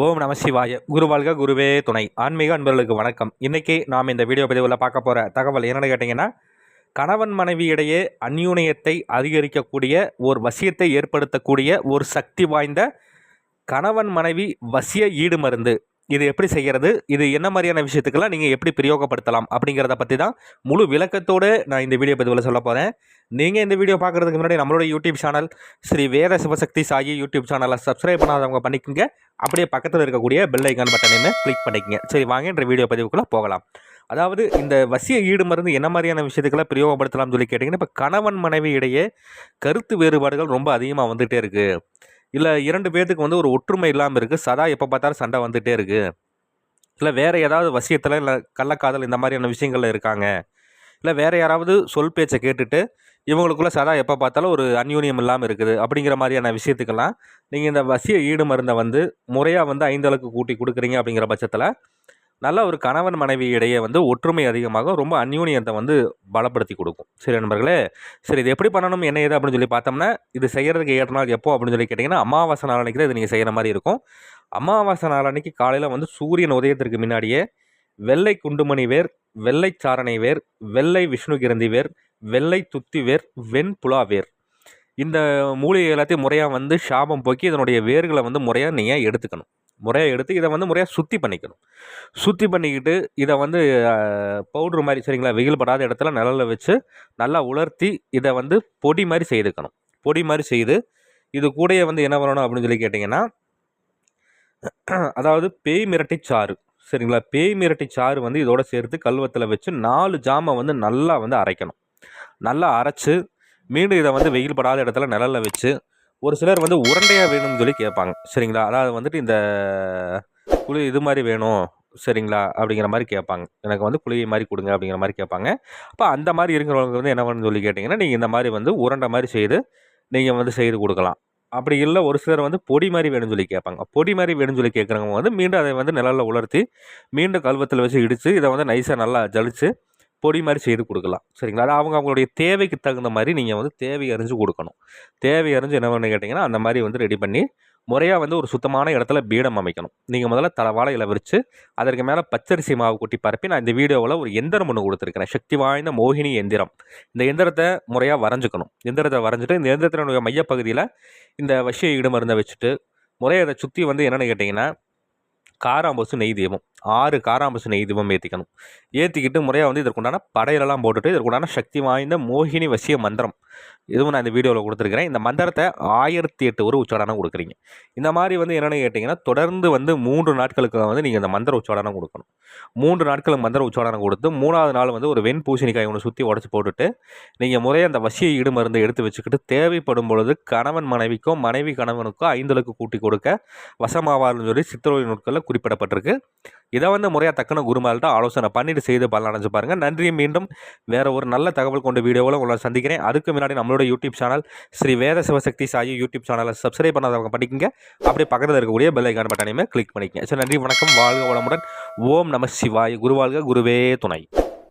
ஓம் நம சிவாய. குருவாழ்க குருவே துணை. ஆன்மீக அன்பர்களுக்கு வணக்கம். இன்றைக்கி நாம் இந்த வீடியோ பதிவில் பார்க்க போகிற தகவல் என்னென்னு கேட்டிங்கன்னா கணவன் மனைவி இடையே அந்யூனயத்தை அதிகரிக்கக்கூடிய ஒரு வசியத்தை ஏற்படுத்தக்கூடிய ஒரு சக்தி வாய்ந்த கணவன் மனைவி வசிய ஈடு மருந்து. இது எப்படி செய்கிறது இது என்ன மாதிரியான விஷயத்துக்கெல்லாம் நீங்கள் எப்படி பிரயோகப்படுத்தலாம்? அப்படிங்கிறத பற்றி தான் முழு விளக்கத்தோடு நான் இந்த வீடியோ பதிவில் சொல்ல போகிறேன் நீங்கள் இந்த வீடியோ பார்க்குறதுக்கு முன்னாடி நம்மளோட YouTube channel Sri Veda Sivasakthi Sai YouTube சேனலை சப்ஸ்கிரைப் பண்ணாதவங்க பண்ணிக்கோங்க. அப்படியே பக்கத்தில் இருக்கக்கூடிய பெல் ஐக்கான் பட்டனையுமே கிளிக் பண்ணிக்கங்க. சரி வாங்க இந்த வீடியோ பதிவுக்குள்ளே போகலாம். அதாவது இந்த வசிய ஈடு மருந்து என்ன மாதிரியான விஷயத்துக்கெல்லாம் பிரயோகப்படுத்தலாம்னு சொல்லி கேட்டிங்கன்னா இப்போ கணவன் மனைவி இடையே கருத்து வேறுபாடுகள் ரொம்ப அதிகமாக வந்துகிட்டே இருக்குது இல்லை இரண்டு பேர்த்துக்கு வந்து ஒரு ஒற்றுமை இல்லாமல் இருக்குது சதா எப்போ பார்த்தாலும் சண்டை வந்துகிட்டே இருக்குது இல்லை வேறு ஏதாவது வசியத்தில் இல்லை கள்ளக்காதல் இந்த மாதிரியான விஷயங்களில் இருக்காங்க. இல்லை வேறு யாராவது சொல் பேச்சை கேட்டுட்டு இவங்களுக்குள்ளே சதா எப்போ பார்த்தாலும் ஒரு அந்யூன்யம் இல்லாமல் இருக்குது அப்படிங்கிற மாதிரியான விஷயத்துக்கெல்லாம் நீங்கள் இந்த வசிய ஈடு மருந்தை வந்து முறையாக வந்து ஐந்தளவுக்கு கூட்டி கொடுக்குறீங்க அப்படிங்கிற பட்சத்தில் நல்ல ஒரு கணவன் மனைவி இடையே வந்து ஒற்றுமை அதிகமாகும் ரொம்ப அந்யூனியத்தை வந்து பலப்படுத்தி கொடுக்கும். சரி நண்பர்களே சரி இது எப்படி பண்ணணும் என்ன ஏது அப்படின்னு சொல்லி பார்த்தோம்னா இது செய்கிறதுக்கு ஏற்ற நாள் எப்போ அப்படின்னு சொல்லி கேட்டிங்கன்னா அமாவாசை நாள் அன்றைக்கி தான் இது நீங்கள் செய்கிற மாதிரி இருக்கும். அமாவாசை நாள் அன்றைக்கி காலையில் வந்து சூரியன் உதயத்திற்கு முன்னாடியே வெள்ளை குண்டுமணி வேர் வெள்ளை சாரணை வேர் வெள்ளை விஷ்ணுகிரந்தி வேர் வெள்ளை துத்தி வேர் வெண்புலா வேர். இந்த மூலிகை எல்லாத்தையும் முறையாக வந்து சாபம் போக்கி இதனுடைய வேர்களை வந்து முறையாக நீங்கள் எடுத்துக்கணும். முறையாக எடுத்து இதை வந்து முறையாக சுத்தி பண்ணிக்கணும். சுத்தி பண்ணிக்கிட்டு இதை வந்து பவுட்ரு மாதிரி சரிங்களா வெயில் படாத இடத்துல நிழலில் வச்சு நல்லா உலர்த்தி இதை வந்து பொடி மாதிரி செய்துக்கணும். பொடி மாதிரி செய்து இது கூடயே வந்து என்ன பண்ணணும் அப்படின்னு சொல்லி கேட்டிங்கன்னா அதாவது பேய் மிரட்டி சாறு சரிங்களா பேய் மிரட்டி சாறு வந்து இதோட சேர்த்து கல்வத்தில் வச்சு நாலு ஜாமை வந்து நல்லா வந்து அரைக்கணும். நல்லா அரைச்சி மீண்டும் இதை வந்து வெயில் படாத இடத்துல நிழலில் வச்சு ஒரு சிலர் வந்து உருண்டையாக வேணும்னு சொல்லி கேட்பாங்க. சரிங்களா? அதாவது வந்துட்டு இந்த குழி இது மாதிரி வேணும் சரிங்களா? அப்படிங்கிற மாதிரி கேட்பாங்க. எனக்கு வந்து குழியை மாதிரி கொடுங்க அப்படிங்கிற மாதிரி கேட்பாங்க. அப்போ அந்த மாதிரி இருக்கிறவங்க வந்து என்ன வேணும்னு சொல்லி கேட்டிங்கன்னா நீங்கள் இந்த மாதிரி வந்து உருண்டை மாதிரி செய்து நீங்கள் வந்து செய்து கொடுக்கலாம். அப்படி இல்லை ஒரு சிலர் வந்து பொடி மாதிரி வேணும்னு சொல்லி கேட்பாங்க. பொடி மாதிரி வேணும்னு சொல்லி கேட்குறவங்க வந்து மீண்டும் அதை வந்து நிழலில் உலர்த்தி மீண்டும் கல்வத்தில் வச்சு இடித்து இதை வந்து நைஸாக நல்லா ஜலித்து பொடி மாதிரி செய்து கொடுக்கலாம். சரிங்களா? அது அவங்க அவங்களுடைய தேவைக்கு தகுந்த மாதிரி நீங்கள் வந்து தேவை அறிஞ்சு கொடுக்கணும். தேவை அறிஞ்சு என்ன பண்ணி கேட்டிங்கன்னா அந்த மாதிரி வந்து ரெடி பண்ணி முறையாக வந்து ஒரு சுத்தமான இடத்துல பீடம் அமைக்கணும். நீங்கள் முதல்ல தலை இலை விரித்து அதற்கு மேலே பச்சரிசி மாவு கொட்டி பரப்பி நான் இந்த வீடியோவில் ஒரு எந்திரம் ஒன்று கொடுத்துருக்கிறேன். சக்தி வாய்ந்த மோகினி எந்திரம். இந்த எந்திரத்தை முறையாக வரைஞ்சிக்கணும். எந்திரத்தை வரைஞ்சிட்டு இந்த எந்திரத்தினுடைய மையப்பகுதியில் இந்த வசிய ஈடுமருந்தை வச்சுட்டு முறையை அதை சுற்றி வந்து என்னென்னு கேட்டிங்கன்னா காராம்பசு நெய் தீபம் ஆறு காராம்பசனை நெய் தீபம் ஏற்றிக்கணும் ஏற்றிக்கிட்டு முறையாக வந்து இதற்குண்டான படையிலெல்லாம் போட்டுட்டு இதற்குண்டான சக்தி வாய்ந்த மோகினி வசிய மந்திரம். இதுவும் நான் இந்த வீடியோவில் கொடுத்துருக்கிறேன். இந்த மந்திரத்தை ஆயிரத்தி எட்டு ஒரு உச்சாடனம் கொடுக்குறீங்க. இந்த மாதிரி வந்து என்னென்னு கேட்டிங்கன்னா தொடர்ந்து வந்து மூன்று நாட்களுக்கு வந்து நீங்கள் இந்த மந்திர உச்சாடனம் கொடுக்கணும். மூன்று நாட்களுக்கு மந்திர உச்சாடனம் கொடுத்து மூணாவது நாள் வந்து ஒரு வெண் பூசணிக்காய் ஒன்று சுற்றி உடச்சி போட்டுட்டு நீங்கள் முறையாக அந்த வசிய ஈடு மருந்து எடுத்து வச்சுக்கிட்டு தேவைப்படும் பொழுது கணவன் மனைவிக்கோ மனைவி கணவனுக்கோ ஐந்தலுக்கு கூட்டி கொடுக்க வசமாவார்னு சொல்லி சித்திரோய் நூட்களில் குறிப்பிடப்பட்டிருக்கு. இதை வந்து முறையாக தக்கன குருமால்கிட்ட ஆலோசனை பண்ணிட்டு செய்து பலன் அடைஞ்சு பாருங்கள் நன்றி மீண்டும் வேறு ஒரு நல்ல தகவல் கொண்ட வீடியோவில் உங்களை சந்திக்கிறேன். அதுக்கு முன்னாடி நம்மளோட YouTube channel Sri Veda Sivasakthi Sai YouTube சேனலை சப்ஸ்கிரைப் பண்ணாதவங்க படிக்கங்க அப்படியே பக்கத்தில் இருக்கக்கூடிய பெல் ஐக்கான் பட்டனையுமே கிளிக் பண்ணிக்கங்க. சரி நன்றி வணக்கம். வாழ்க வளமுடன். ஓம் நம சிவாய். குருவாழ்க குருவே துணை.